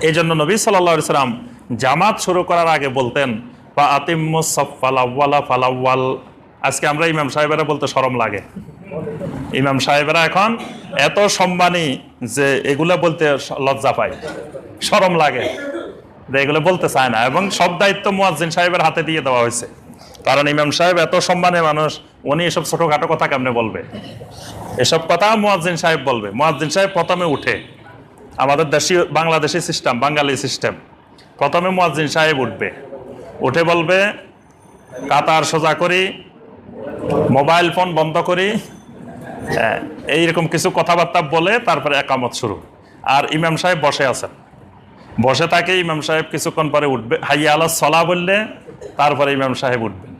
এই জন্য নবী সাল্লা সাল্লাম জামাত শুরু করার আগে বলতেন বা আতিম্মুসাফালাওয়ালা ফালাওয়াল আজকে আমরা ইমাম সাহেবেরা বলতে সরম লাগে। ইমাম সাহেবেরা এখন এত সম্মানী যে এগুলো বলতে লজ্জা পায়। সরম লাগে। যে এগুলো বলতে চায় না। এবং সব দায়িত্ব মুয়াজ্জিন সাহেবের হাতে দিয়ে দেওয়া হয়েছে। কারণ ইমাম সাহেব এত সম্মানের মানুষ, উনি এসব ছোটোখাটো কথা কেমনে বলবে? এসব কথা মুয়াজ্জিন সাহেব বলবে। মুয়াজ্জিন সাহেব প্রথমে উঠে আমাদের দেশীয় বাংলাদেশি সিস্টেম বাঙালি সিস্টেম প্রথমে মুয়াজ্জিন সাহেব উঠবে। উঠে বলবে, কাতার সোজা করি মোবাইল ফোন বন্ধ করি। এইরকম কিছু কথাবার্তা বলে তারপরে একামত শুরু। আর ইমাম সাহেব বসে আছেন। বসে থাকে ইমাম সাহেব কিছুক্ষণ পরে উঠবে। হাইয়া আলা সলা বললে, তারপরে ইমাম সাহেব উঠবেন।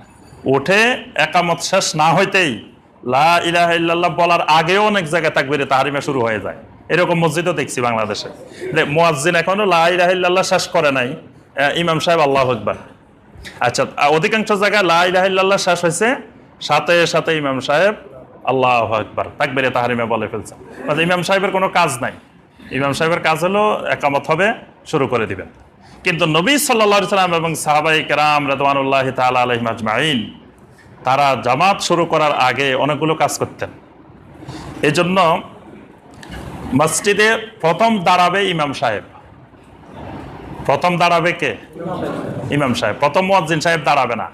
উঠে একামত শেষ না হইতেই লা ইলাহা ইল্লাল্লাহ বলার আগেও অনেক জায়গায় তাকবিরে তাহারিমা শুরু হয়ে যায়। এরকম মসজিদও দেখছি বাংলাদেশে। মুয়াজ্জিন এখনও লা ইলাহা শেষ করে নাই। ইমাম সাহেব আল্লাহ আকবার। আচ্ছা অধিকাংশ জায়গায় লা ইলাহা ইল্লাল্লাহ শেষ হয়েছে, সাথে সাথে ইমাম সাহেব আল্লাহ আকবার। তাকবিরে তাহারিমা বলে ফেলছে। মানে ইমাম সাহেবের কোনো কাজ নাই। ইমাম সাহেবের কাজ হলো একামত হবে, শুরু করে দিবেন। কিন্তু নবী সাল্লা সাল্লাম এবং সাহাবাই কেরাম রেদওয়ানুল্লাহ তালা আলহিম আজমাইন, তারা জামাত শুরু করার আগে অনেকগুলো কাজ করতেন। এজন্য মসজিদে প্রথম দাঁড়াবে ইমাম সাহেব। প্রথম দাঁড়াবে কে? ইমাম সাহেব। প্রথম মুয়াজ্জিন সাহেব দাঁড়াবে না।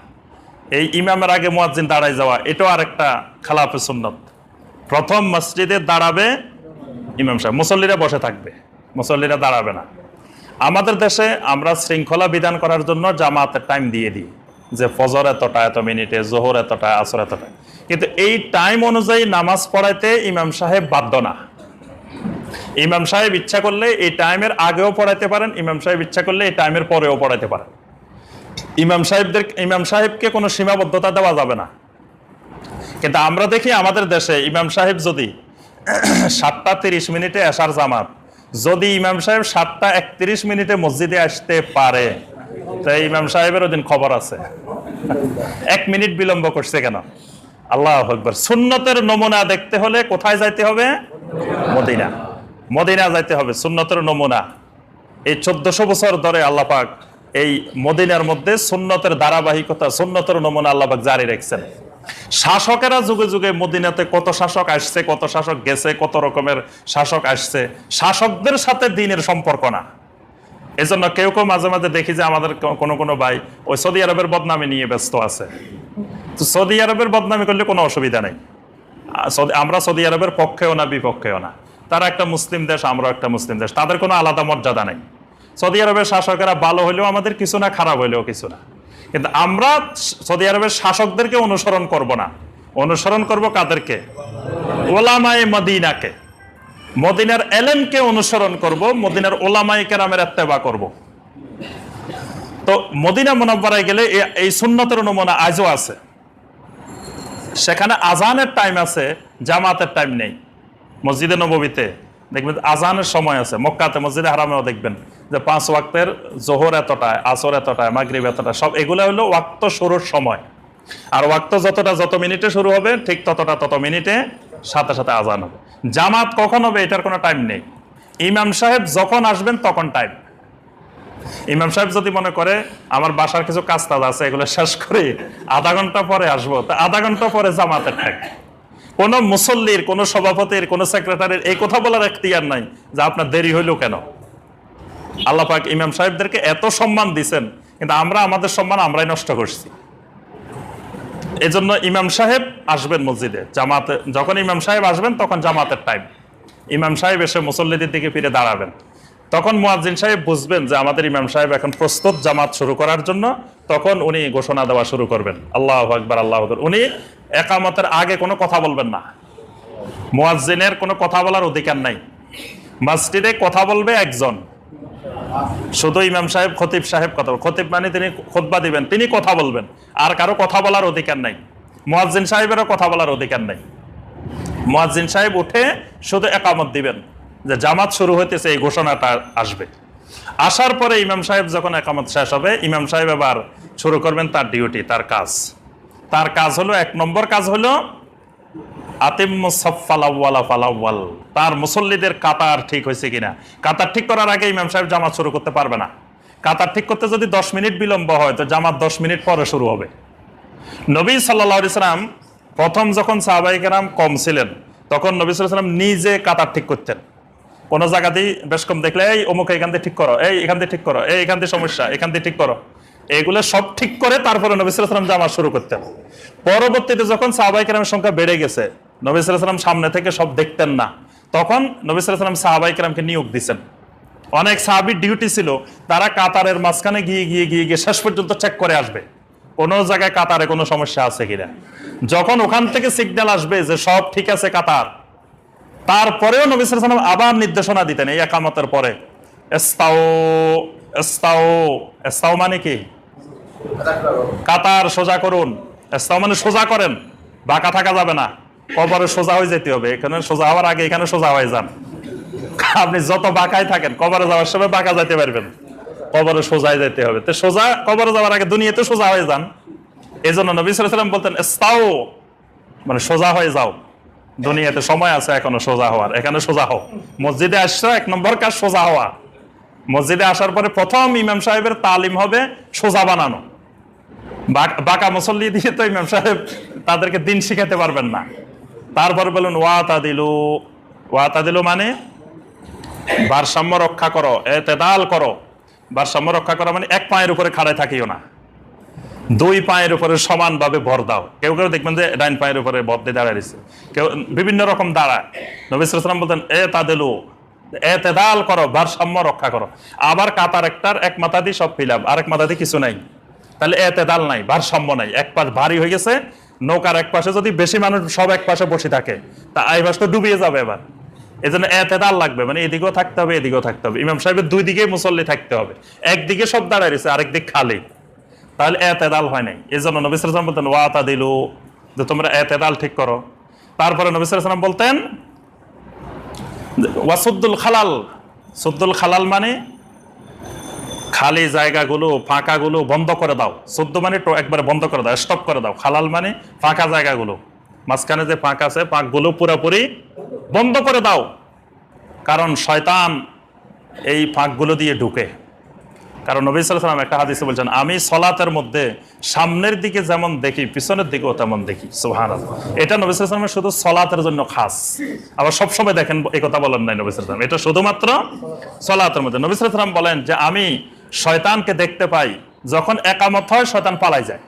এই ইমামের আগে মুয়াজ্জিন দাঁড়ায় যাওয়া, এটাও আরেকটা খালাফে সুন্নত। প্রথম মসজিদে দাঁড়াবে ইমাম সাহেব। মুসল্লিরা বসে থাকবে, মুসল্লিরা দাঁড়াবে না। আমাদের দেশে আমরা শৃঙ্খলা বিধান করার জন্য জামাতের টাইম দিয়ে দিই, যে ফজর এতটা, এত মিনিটে, জোহর এতটা, আসর এতটা। কিন্তু এই টাইম অনুযায়ী নামাজ পড়াইতে ইমাম সাহেব বাধ্য না। ইমাম সাহেব ইচ্ছা করলে এই টাইমের আগেও পড়াইতে পারেন, ইমাম সাহেব ইচ্ছা করলে এই টাইমের পরেও পড়াইতে পারেন। ইমাম সাহেবদের, ইমাম সাহেবকে কোনো সীমাবদ্ধতা দেওয়া যাবে না। কিন্তু আমরা দেখি আমাদের দেশে ইমাম সাহেব যদি সাতটা তিরিশ মিনিটে আসার জামাত, যদি ইমাম সাহেব সাতটা একত্রিশ মিনিটে মসজিদে আসতে পারে তাই ইমাম সাহেবের ওদিন খবর আছে। এক মিনিট বিলম্ব করছে কেন? আল্লাহ আকবর। সুন্নতের নমুনা দেখতে হলে কোথায় যাইতে হবে? মদিনা। মদিনা যাইতে হবে, সুন্নতের নমুনা। এই চোদ্দশো বছর ধরে আল্লাহ পাক এই মদিনার মধ্যে সুন্নতের ধারাবাহিকতা, সুন্নতের নমুনা আল্লাহ পাক জারি রেখেছেন। শাসকেরা যুগে যুগে মদিনাতে কত শাসক আসছে, কত শাসক গেছে, কত রকমের শাসক আসছে। শাসকদের সাথে দিনের সম্পর্ক না। এজন্য কেউ কেউ মাঝে মাঝে দেখি যে আমাদের কোনো কোনো ভাই ওই সৌদি আরবের বদনামি নিয়ে ব্যস্ত আছে। তো সৌদি আরবের বদনামি করলে কোনো অসুবিধা নেই। আমরা সৌদি আরবের পক্ষেও না, বিপক্ষেও না। তারা একটা মুসলিম দেশ, আমরাও একটা মুসলিম দেশ। তাদের কোনো আলাদা মর্যাদা নেই। সৌদি আরবের শাসকেরা ভালো হলেও আমাদের কিছু না, খারাপ হলেও কিছু না। কিন্তু আমরা সৌদি আরবের শাসকদেরকে অনুসরণ করব না। অনুসরণ করব কাদেরকে? ওলামায়ে মদিনাকে। মদিনার এলেমকে অনুসরণ করব, মদিনার ওলামায়ে কেরামের এত্তেবা করব। তো মদিনা মোনাব্বারায় গেলে এই সুন্নতের নমুনা আজও আছে। সেখানে আজানের টাইম আছে, জামাতের টাইম নেই। মসজিদে নবীতে দেখবেন আজানের সময় আছে, মক্কাতে, মসজিদে হারামেও দেখবেন যে পাঁচ ওয়াক্তের জোহর এতটায় আসর এতটায় মাগরিব এতটায় সব এগুলো হলো ওয়াক্ত শুরুর সময়। আর ওয়াক্ত যতটা যত মিনিটে শুরু হবে, ঠিক ততটা তত মিনিটে সাথে সাথে আজান হবে। জামাত কখন হবে এটার কোনো টাইম নেই। ইমাম সাহেব যখন আসবেন তখন টাইম। ইমাম সাহেব যদি মনে করে, আমার বাসার কিছু কাজ টাজ আছে, এগুলো শেষ করে, আধা ঘণ্টা পরে আসব তা আধা ঘণ্টা পরে জামাতের ঠাক কোনো মুসল্লির, কোনো সভাপতির, কোনো সেক্রেটারির এই কথা বলার এখতিয়ার নাই যে আপনার দেরি হইল কেন? আল্লাহ পাক ইমাম সাহেবদেরকে এত সম্মান দিছেন, কিন্তু আমরা আমাদের সম্মান আমরাই নষ্ট করছি। এজন্য ইমাম সাহেব আসবেন মসজিদে। জামাতে যখন ইমাম সাহেব আসবেন, তখন জামাতের টাইম ইমাম সাহেব এসে মুসল্লিদের দিকে ফিরে দাঁড়াবেন। তখন মুয়াজ্জিন সাহেব বুঝবেন যে আমাদের ইমাম সাহেব এখন প্রস্তুত জামাত শুরু করার জন্য, তখন উনি ঘোষণা দেওয়া শুরু করবেন। আল্লাহ আকবর, আল্লাহ। উনি একামতের আগে কোনো কথা বলবেন না। মুয়াজ্জিনের কোনো কথা বলার অধিকার নাই। মসজিদে কথা বলবে একজন। শুধু ইমাম সাহেব, খতিব সাহেব কথা খতিব মানে তিনি খোদবা দিবেন, তিনি কথা বলবেন। আর কারও কথা বলার অধিকার নাই। মুয়াজ্জিন সাহেবেরও কথা বলার অধিকার নাই। মুয়াজ্জিন সাহেব উঠে শুধু একামত দিবেন। যে জামাত শুরু হইতেছে, এই ঘোষণাটা আসবে। আসার পরে ইমাম সাহেব যখন একামত শেষ হবে, ইমাম সাহেব এবার শুরু করবেন তার ডিউটি তার কাজ। তার কাজ হলো, এক নম্বর কাজ হলো ফালাওয়াল তার মুসল্লিদের কাতার ঠিক হয়েছে কিনা? কাতার ঠিক করার আগে ইমাম সাহেব জামাত শুরু করতে পারবে না। কাতার ঠিক করতে যদি দশ মিনিট বিলম্ব হয়, তো জামাত দশ মিনিট পরে শুরু হবে। নবী সাল্লাহ ইসলাম প্রথম যখন সাহাবাহিকেরাম কম ছিলেন, তখন নবী সাল্লাম নিজে কাতার ঠিক করতেন। কোনো জায়গাতেই বেশ কম দেখলে, এই অমুক এখান থেকে ঠিক করো, এই এখান থেকে ঠিক করো, এই এখান থেকে সমস্যা এখান থেকে ঠিক করো। এগুলো সব ঠিক করে তারপরে নবী সাল্লাম জামা শুরু করতেন। পরবর্তীতে যখন সাহাবাই কেরামের সংখ্যা বেড়ে গেছে, নবী সাল্লাম সামনে থেকে সব দেখতেন না। তখন নবী সাল্লাম সাহাবাই কেরামকে নিয়োগ দিচ্ছেন অনেক সাহাবির ডিউটি ছিল, তারা কাতারের মাঝখানে গিয়ে গিয়ে গিয়ে গিয়ে শেষ পর্যন্ত চেক করে আসবে। কোনো জায়গায় কাতারে কোনো সমস্যা আছে কিনা? যখন ওখান থেকে সিগন্যাল আসবে যে সব ঠিক আছে কাতার তারপরেও নবী সাল্লাম আবার নির্দেশনা দিতেন এই একামতের পরে। এস্তাও মানে কি? কাতার সোজা করুন। এস্তাও মানে সোজা করেন, বাঁকা থাকা যাবে না। কবরে সোজা হয়ে যেতে হবে। এখানে সোজা হওয়ার আগে এখানে সোজা হয়ে যান। আপনি যত বাঁকায় থাকেন, কবরে যাওয়ার সময় বাঁকা যেতে পারবেন। কবরে সোজায় যেতে হবে। তো সোজা কবরে যাওয়ার আগে দুনিয়াতে সোজা হয়ে যান। এই জন্য নবী সাল্লাম বলতেন, এস্তাও মানে সোজা হয়ে যাও। দুনিয়াতে সময় আছে, এখনও সোজা হওয়ার। এখানে সোজা হও। মসজিদে আসছো, এক নম্বর কাজ সোজা হওয়া। মসজিদে আসার পরে প্রথম ইমাম সাহেবের তালিম হবে সোজা বানানো। বাক- মুসল্লি দিয়ে তো ইমাম সাহেব তাদেরকে দিন শিখাতে পারবেন না। তারপরে বলুন ওয়া তাদিলু ওয়া তাদিলু মানে ভারসাম্য রক্ষা করো, এতেদাল করো। ভারসাম্য রক্ষা করো মানে এক পায়ের উপরে খাড়ায় থাকিও না। দুই পায়ের উপরে সমানভাবে ভর দাও। কেউ কেউ দেখবেন যে ডাইন পায়ের উপরে ভর দিয়ে দাঁড়ায় রয়েছে। কেউ বিভিন্ন রকম দাঁড়ায়। নবী সালাম বলতেন, এ তাদেলু, এ তেদাল করো, ভারসাম্য রক্ষা করো। আবার কাতার একটার এক মাথা দিয়ে সব ফিলাম, আর এক মাথা দিয়ে কিছু নাই। তাহলে এ তেদাল নাই, ভারসাম্য নাই। এক পাশ ভারী হয়ে গেছে, নৌকার এক পাশে যদি বেশি মানুষ সব এক পাশে বসে থাকে, তা এই পাশ তো ডুবিয়ে যাবে এবার। এই জন্য এতেদাল লাগবে মানে এদিকেও থাকতে হবে, এদিকেও থাকতে হবে। ইমাম সাহেবের দুই দিকে মুসল্লি থাকতে হবে। একদিকে সব দাঁড়ায় রয়েছে আরেক দিক খালি। তাহলে এতেদাল হয় নাই। এই জন্য নবী সালাম বলতেন ওয়াতা দিলু যে তোমরা এতেদাল ঠিক করো। তারপরে নবী সালাম বলতেন ওয়াসুদ্দুল খালাল সুদ্দুল খালাল মানে খালি জায়গাগুলো, ফাঁকাগুলো বন্ধ করে দাও। শুদ্ধ মানে তো একবারে বন্ধ করে দাও স্টপ করে দাও। খালাল মানে ফাঁকা জায়গাগুলো। মাঝখানে যে ফাঁক আছে, ফাঁকগুলো পুরোপুরি বন্ধ করে দাও। কারণ শয়তান এই ফাঁকগুলো দিয়ে ঢুকে। কারণ নবী সাল্লাম একটা হাদিসে বলছেন, আমি সলাতের মধ্যে সামনের দিকে যেমন দেখি, পিছনের দিকেও তেমন দেখি। সুহান এটা নবী সাল্লামের শুধু সলাতের জন্য খাস। আবার সবসময় দেখেন, এই কথা বলেন নাই নবী সাল্লাম এটা শুধুমাত্র সলাতের মধ্যে। নবী সাল্লাম বলেন যে, আমি শয়তানকে দেখতে পাই যখন একামত হয়, শয়তান পালাই যায়।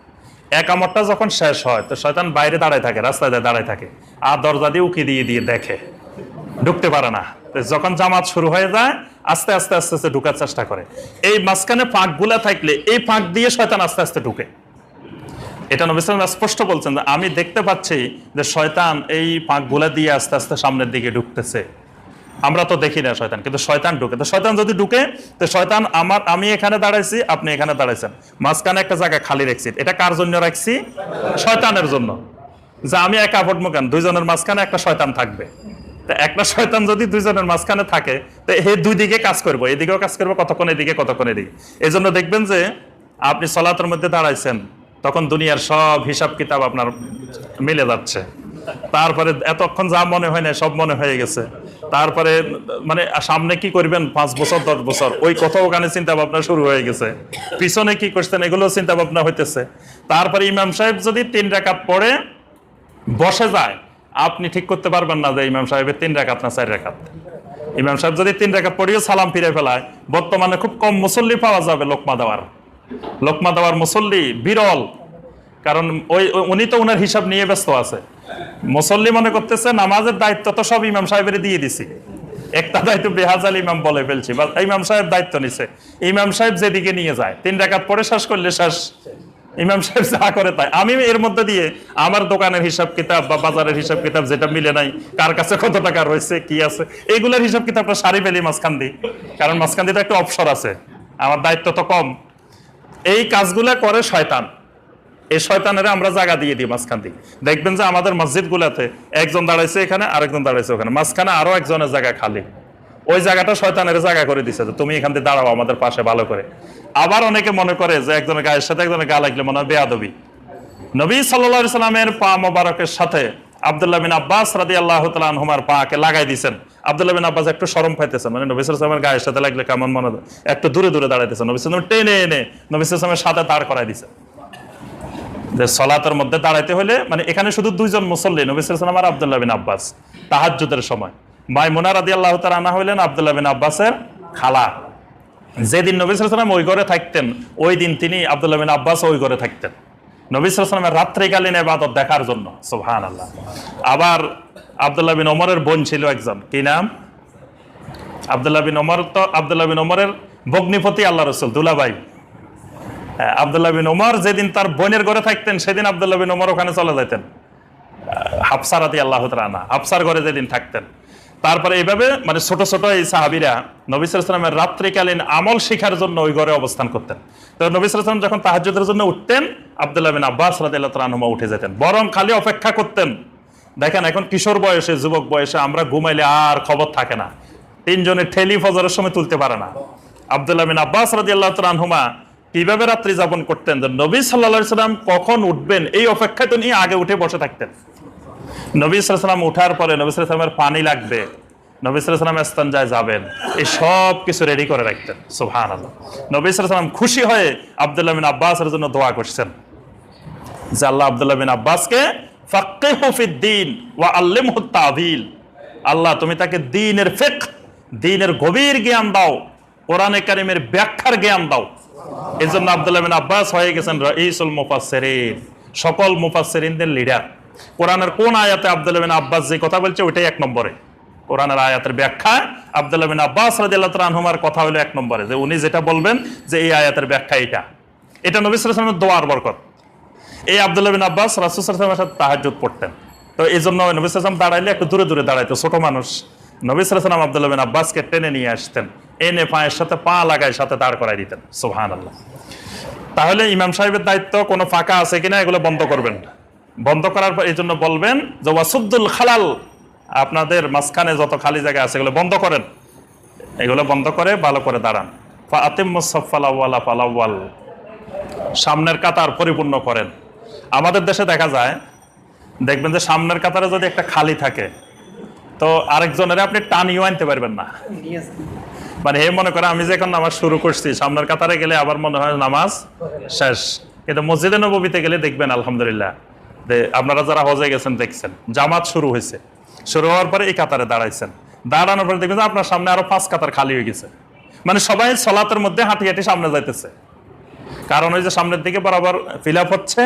একামতটা যখন শেষ হয়, তো শয়তান বাইরে দাঁড়ায় থাকে, রাস্তায় দাঁড়ায় থাকে। আর দরজা দিয়ে উকি দিয়ে দিয়ে দেখে। ঢুকতে পারে না। যখন জামাত শুরু হয়ে যায় আস্তে আস্তে আস্তে আস্তে ঢুকার চেষ্টা করে। এই মাঝখানে ফাঁকগুলা থাকলে এই ফাঁক দিয়ে শয়তান আস্তে আস্তে ঢুকে। এটা নবী সাল্লাম স্পষ্ট বলছেন যে আমি দেখতে পাচ্ছি যে শয়তান এই ফাঁকগুলা দিয়ে আস্তে আস্তে সামনের দিকে ঢুকতেছে। আমরা তো দেখি না শয়তান, কিন্তু শয়তান ঢুকে। তো শয়তান যদি ঢুকে, তো শয়তান আমার, আমি এখানে দাঁড়াইছি, আপনি এখানে দাঁড়াইছেন। মাঝখানে একটা জায়গা খালি রাখছি। এটা কার জন্য রাখছি? শয়তানের জন্য। যে আমি একা ভটমো কেন দুইজনের মাঝখানে একটা শয়তান থাকবে। তা একটা শয়তান যদি দুইজনের মাঝখানে থাকে, তো হে দুই দিকে কাজ করব, এদিকেও কাজ করব, কতক্ষণ এদিকে কতক্ষণ এদিকে। এই জন্য দেখবেন যে, আপনি সলাতের মধ্যে দাঁড়াইছেন, তখন দুনিয়ার সব হিসাব কিতাব আপনার মিলে যাচ্ছে। তারপরে এতক্ষণ যা মনে হয় না, সব মনে হয়ে গেছে। তারপরে মানে সামনে কি করবেন? পাঁচ বছর, দশ বছর, ওই কথা ওখানে চিন্তা ভাবনা শুরু হয়ে গেছে। পিছনে কি করছেন এগুলো চিন্তা ভাবনা হইতেছে। তারপরে ইমাম সাহেব যদি তিন রাকাত পড়ে, বসে যায় আপনি ঠিক করতে পারবেন না যে ইমাম সাহেবের তিন রেখাত না চার রেখাত ইমাম সাহেব যদি তিন রেখাত পড়িও সালাম ফিরে ফেলায়, বর্তমানে খুব কম মুসল্লি পাওয়া যাবে লোকমা দেওয়ার। লোকমা দেওয়ার মুসল্লি বিরল, কারণ ওই উনি তো ওনার হিসাব নিয়ে ব্যস্ত আছে। মুসল্লি মনে করতেছে নামাজের দায়িত্ব তো সব ইমাম সাহেবের দিয়ে দিছি। একটা দায়িত্ব বেহাজাল ইমাম বলে ফেলছি, বা ইমাম সাহেব দায়িত্ব নিছে। ইমাম সাহেব যেদিকে নিয়ে যায়, তিন রেখাত পরে শেষ করলে শেষ। ইমাম সাহেব যা করে তাই। আমি এর মধ্যে দিয়ে আমার দোকানের হিসাব কিতাব বা বাজারের হিসাব কিতাব যেটা মিলে নাই, কার কাছে কত টাকা রয়েছে, কি আছে এইগুলোর হিসাব কিতাবটা সারি ফেলি মাঝখান দিয়ে। কারণ মাঝখান দিয়ে একটা অপসর আছে, আমার দায়িত্ব তো কম। এই কাজগুলা করে শয়তান। এই শয়তানের আমরা জায়গা দিয়ে দিই মাঝখান দিয়ে। দেখবেন যে আমাদের মসজিদ গুলাতে একজন দাঁড়াইছে এখানে, আরেকজন দাঁড়াইছে ওখানে। মাঝখানে আরও একজনের জায়গা খালি। ওই জায়গাটা শয়তানের জায়গা করে দিছে যে তুমি এখান থেকে দাঁড়াও আমাদের পাশে ভালো করে। আবার অনেকে মনে করে যে একজনের গায়ের সাথে একজনের গা লাগলে মনে হয় বেয়াদবি। নবী সাল্লা সাল্লামের পা মোবারকের সাথে আবদুল্লাহ বিন আব্বাস রাদি আল্লাহ তালহুমার পাকে লাগাই দিছেন। আবদুল্লাহ বিন আব্বাস একটু সরম পাইতেছেন মানে নবী ইসলামের গায়ের সাথে লাগলে কেমন মনে হয়? একটু দূরে দূরে দাঁড়াইতেছেন নবিসুল ইসলাম টেনে এনে নবী ইসলামের সাথে দাঁড় করাই দিছে। যে সলাতের মধ্যে দাঁড়াইতে হলে মানে এখানে শুধু দুইজন মুসল্লি নবিসুল ইসলাম আর আবদুল্লাহ বিন আব্বাস, তাহাজ্জুদের সময়। মাইমুনা রাদি আল্লাহ তালা হইলেন আবদুল্লাহ বিন আব্বাসের খালা। যেদিন নবী সালাম ওই ঘরে থাকতেন ওই দিন তিনি আবদুল্লাহ বিন আব্বাস ওই ঘরে থাকতেন। নবী সালামের রাত্রিকালীন এবাদত দেখার জন্য সুবহান আল্লাহ আবার আবদুল্লাহ বিন ওমরের বোন ছিল একজন কি নাম? আবদুল্লাহ বিন ওমর তো আবদুল্লাহ বিন ওমরের ভগ্নিপতি আল্লাহ রসুল দুলাবাই হ্যাঁ, আবদুল্লাহ বিন ওমর যেদিন তার বোনের ঘরে থাকতেন সেদিন আবদুল্লাহ বিন ওমর ওখানে চলে যেতেন হাফসারাতি আল্লাহ রানা হাফসার ঘরে যেদিন থাকতেন। তারপরে এইভাবে মানে ছোট ছোট এই সাহাবিরা নবী সালামের রাত্রিকালীন আমল শিখার জন্য ওই ঘরে অবস্থান করতেন। তো নবী সালাম যখন তাহাজ্জুদের জন্য উঠতেন, আবদুল্লাহ বিন আব্বাস রাদিয়াল্লাহু উঠে যেতেন। বরং খালি অপেক্ষা করতেন। দেখেন এখন কিশোর বয়সে, যুবক বয়সে আমরা ঘুমাইলে আর খবর থাকে না। তিনজনে ঠেলি ফজরের সময় তুলতে পারে না। আবদুল্লাহ বিন আব্বাস রাদিয়াল্লাহু তাআলা আনহুমা কীভাবে রাত্রি যাপন করতেন? নবী সাল্লাল্লাহু সাল্লাম কখন উঠবেন, এই অপেক্ষায় তো নিয়ে আগে উঠে বসে থাকতেন। উঠার পরে পানি লাগবে। যাবেন। এই সব কিছু রেডি করে রাখতেন। সুহান আল্লাহ খুশি হয়ে আবদুল্লাহ বিন আব্বাসের জন্য দোয়া করছেন। যে আল্লাহ আবদুল্লাহ বিন আব্বাসকে ওয়া আল্লিমহু তাবিল আল্লাহ, তুমি তাকে দিনের ফিকহ, দিনের গভীর জ্ঞান দাও। কোরআনে কারিমের ব্যাখ্যার জ্ঞান দাও। এই জন্য আবদুল্লাহ বিন আব্বাস হয়ে গেছেন রঈসুল মুফাসসিরিন। সকল মুফাসসিরিনদের লিডার কোরআনের কোন আয়াতে আবদুল্লাহ আব্বাস যে কথা বলছে, ওইটাই এক নম্বরে। কোরআনের আয়াতের ব্যাখ্যা আবদুল্লাহ আব্বাস রাদিয়াল্লাহু তাআলা কথা হলো এক নম্বরে, যে উনি যেটা বলবেন যে এই আয়াতের ব্যাখ্যা এটা এটা নবী ওয়াসাল্লামের দোয়ার বরকত। এই আবদুল্লাহ আব্বাস ওয়াসাল্লামের সাথে তাহাজ্জুদ পড়তেন। তো এই জন্য নবী সাল্লাম দাঁড়াইলে একটু দূরে দূরে দাঁড়াইতো, ছোট মানুষ। নবী সাল্লাম আবদুল্লাহ আব্বাসকে টেনে নিয়ে আসতেন, এনে পায়ের সাথে পা লাগায় সাথে দাঁড় করাই দিতেন। সুবহান আল্লাহ তাহলে ইমাম সাহেবের দায়িত্ব কোনো ফাঁকা আছে কিনা, এগুলো বন্ধ করবেন বন্ধ করার পর এই জন্য বলবেন যে ওয়াসুদ্দুল খালাল, আপনাদের মাঝখানে যত খালি জায়গা আছে এগুলো বন্ধ করেন। এগুলো বন্ধ করে ভালো করে দাঁড়ান। ফাতিমালাওয়ালা ফালাওয়াল সামনের কাতার পরিপূর্ণ করেন। আমাদের দেশে দেখা যায়, দেখবেন যে সামনের কাতারে যদি একটা খালি থাকে, তো আরেকজনের আপনি টানিও আনতে পারবেন না। মানে হে মনে করে আমি যে এখন নামাজ শুরু করছি, সামনের কাতারে গেলে আবার মনে হয় নামাজ শেষ। কিন্তু মসজিদে নবীতে গেলে দেখবেন আলহামদুলিল্লাহ। আপনারা যারা হজে গেছেন, দেখছেন, জামাত শুরু হয়েছে। শুরু হওয়ার পরে এই কাতারে দাঁড়াইছেন। দাঁড়ানোর পরে দেখবেন আপনার সামনে আরও পাঁচ কাতার খালি হয়ে গেছে। মানে সবাই সলাতের মধ্যে হাঁটি হাঁটি সামনে যাইতেছে। কারণ ওই যে সামনের দিকে বরাবর ফিল হচ্ছে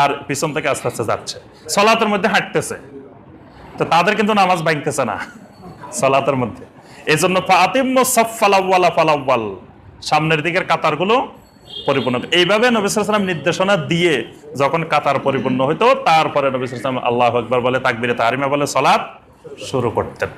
আর পিছন থেকে আস্তে আস্তে যাচ্ছে। সলাতের মধ্যে হাঁটতেছে। তো তাদের কিন্তু নামাজ ভাঙতেছে না সলাতের মধ্যে। এই জন্য সামনের দিকের কাতারগুলো পরিপূর্ণ এইভাবে নবী সাল্লাম নির্দেশনা দিয়ে যখন কাতার পরিপূর্ণ হইতো, তারপরে নবী সাল্লাম আল্লাহ আকবর বলে, তাকবিরে তাহারিমা বলে সলাপ শুরু করতেন।